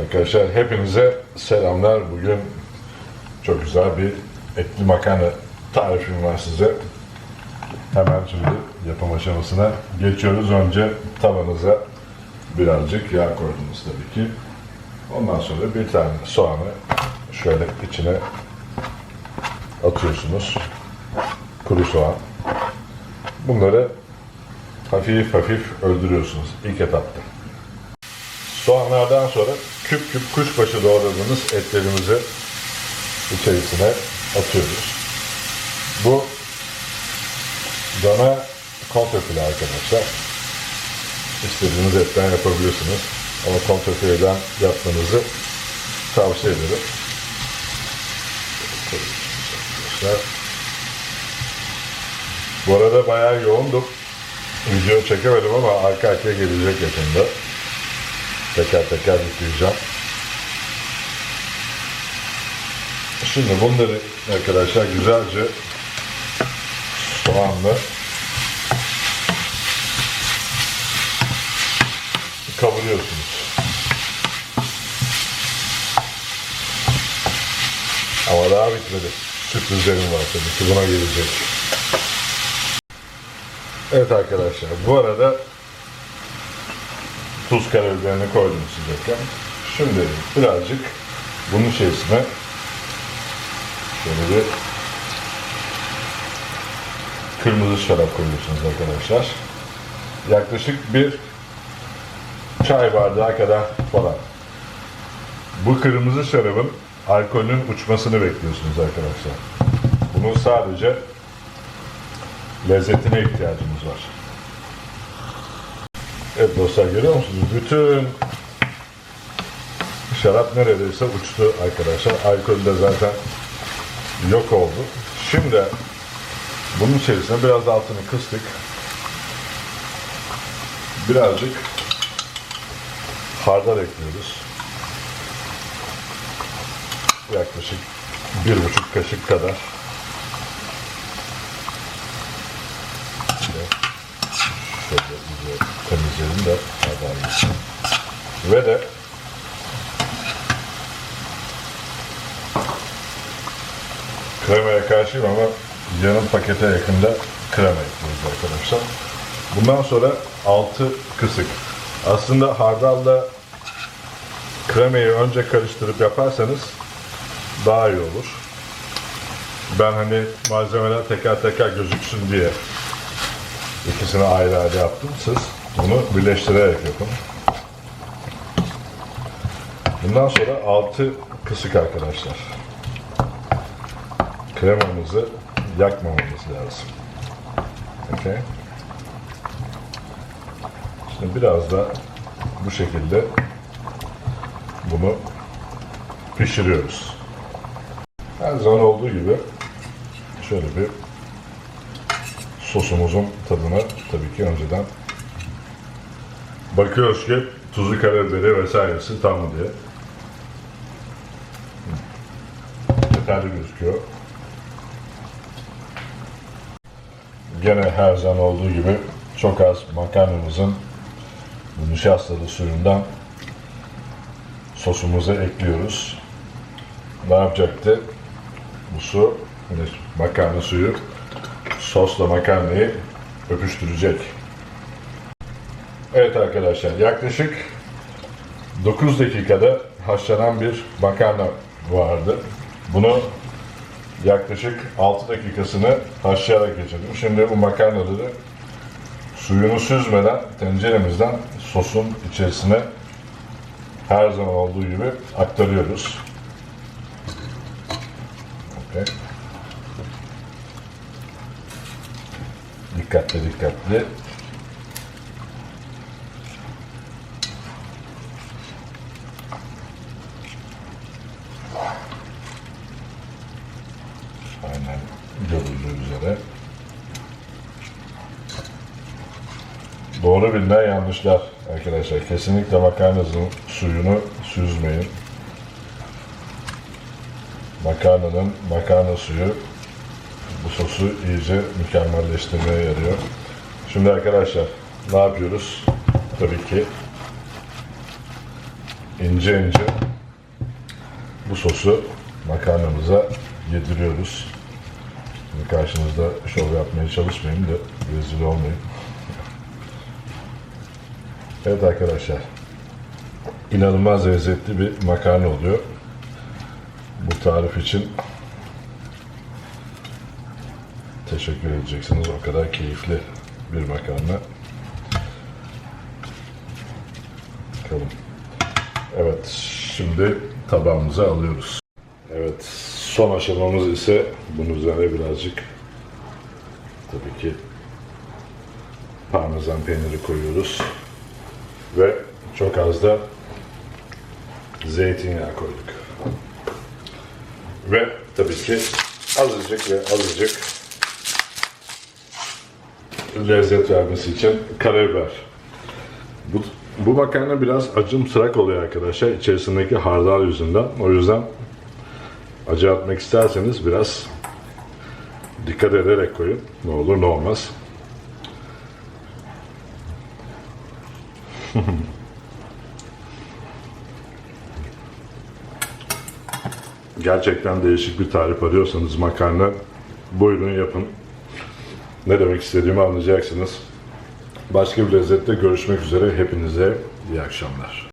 Arkadaşlar hepinize selamlar. Bugün çok güzel bir etli makarna tarifim var size. Hemen şimdi yapım aşamasına geçiyoruz. Önce tavanıza birazcık yağ koydunuz tabii ki. Ondan sonra bir tane soğanı şöyle içine atıyorsunuz. Kuru soğan. Bunları hafif hafif öldürüyorsunuz ilk etapta. Soğanlardan sonra küp küp kuşbaşı doğradığımız etlerimizi içerisine atıyoruz. Bu dana kontrfile arkadaşlar. İstediğiniz etten yapabilirsiniz. Ama kontrfileden yapmanızı tavsiye ederim. Arkadaşlar. Bu arada bayağı yoğundum. Video çekemedim ama arka arkaya gelecek yakında. Teker teker yükleyeceğim. Şimdi bunları arkadaşlar güzelce soğanla kavuruyorsunuz. Ama daha bitmedi. Sürprizlerim var tabii ki buna gelecek. Evet arkadaşlar bu arada tuz karabiberini koydum sıcakken. Şimdi birazcık bunun içerisine şöyle bir kırmızı şarap koyuyorsunuz arkadaşlar. Yaklaşık bir çay bardağı kadar falan. Bu kırmızı şarabın alkolünün uçmasını bekliyorsunuz arkadaşlar. Bunun sadece lezzetine ihtiyacımız var. Evet dostlar görüyor musunuz? Bütün şarap neredeyse uçtu arkadaşlar. Alkol de zaten yok oldu. Şimdi bunun içerisine biraz altını kıstık. Birazcık hardal ekliyoruz. Yaklaşık bir buçuk kaşık kadar. Şöyle şöyle iyice hardal gitsin. Ve de kremaya karşıyım ama yarım pakete yakında krema ekliyoruz arkadaşlar. Bundan sonra altı kısık. Aslında hardalla kremayı önce karıştırıp yaparsanız daha iyi olur. Ben hani malzemeler teker teker gözüksün diye ikisini ayrı ayrı yaptım. Siz bunu birleştirerek yapın. Bundan sonra altı kısık arkadaşlar. Kremamızı yakmamamız lazım. Okay. Şimdi biraz da bu şekilde bunu pişiriyoruz. Her zaman olduğu gibi şöyle bir sosumuzun tadına tabii ki önceden bakıyoruz ki tuzu karabiberi vesairesi tam mı diye. Yeterli gözüküyor. Gene her zaman olduğu gibi çok az makarnamızın nişastalı suyundan sosumuza ekliyoruz. Ne yapacaktı? Bu su, makarna suyu sosla makarnayı öpüştürecek. Evet arkadaşlar yaklaşık 9 dakikada haşlanan bir makarna vardı. Bunu yaklaşık 6 dakikasını haşlayarak geçirdim. Şimdi bu makarnaları suyunu süzmeden tenceremizden sosun içerisine her zaman olduğu gibi aktarıyoruz. Okay. Dikkatli dikkatli. Doğru bilinen yanlışlar arkadaşlar. Kesinlikle makarnanızın suyunu süzmeyin. Makarnanın makarna suyu bu sosu iyice mükemmelleştirmeye yarıyor. Şimdi arkadaşlar ne yapıyoruz? Tabii ki ince ince bu sosu makarnamıza yediriyoruz. Şimdi karşınızda şov yapmaya çalışmayayım da rezil olmayayım. Evet arkadaşlar. inanılmaz lezzetli bir makarna oluyor. Bu tarif için teşekkür edeceksiniz. O kadar keyifli bir makarna. Bakalım. Evet, şimdi tabağımıza alıyoruz. Evet, son aşamamız ise bunun üzerine birazcık tabii ki parmesan peyniri koyuyoruz. Ve çok az da zeytinyağı koyduk. Ve tabii ki azıcık ve azıcık lezzet vermesi için karabiber. Bu, bu makarna biraz acımtırak oluyor arkadaşlar içerisindeki hardal yüzünden. O yüzden acı atmak isterseniz biraz dikkat ederek koyun. Ne olur ne olmaz. Gerçekten değişik bir tarif arıyorsanız makarna buyurun yapın. Ne demek istediğimi anlayacaksınız. Başka bir lezzette görüşmek üzere. Hepinize iyi akşamlar.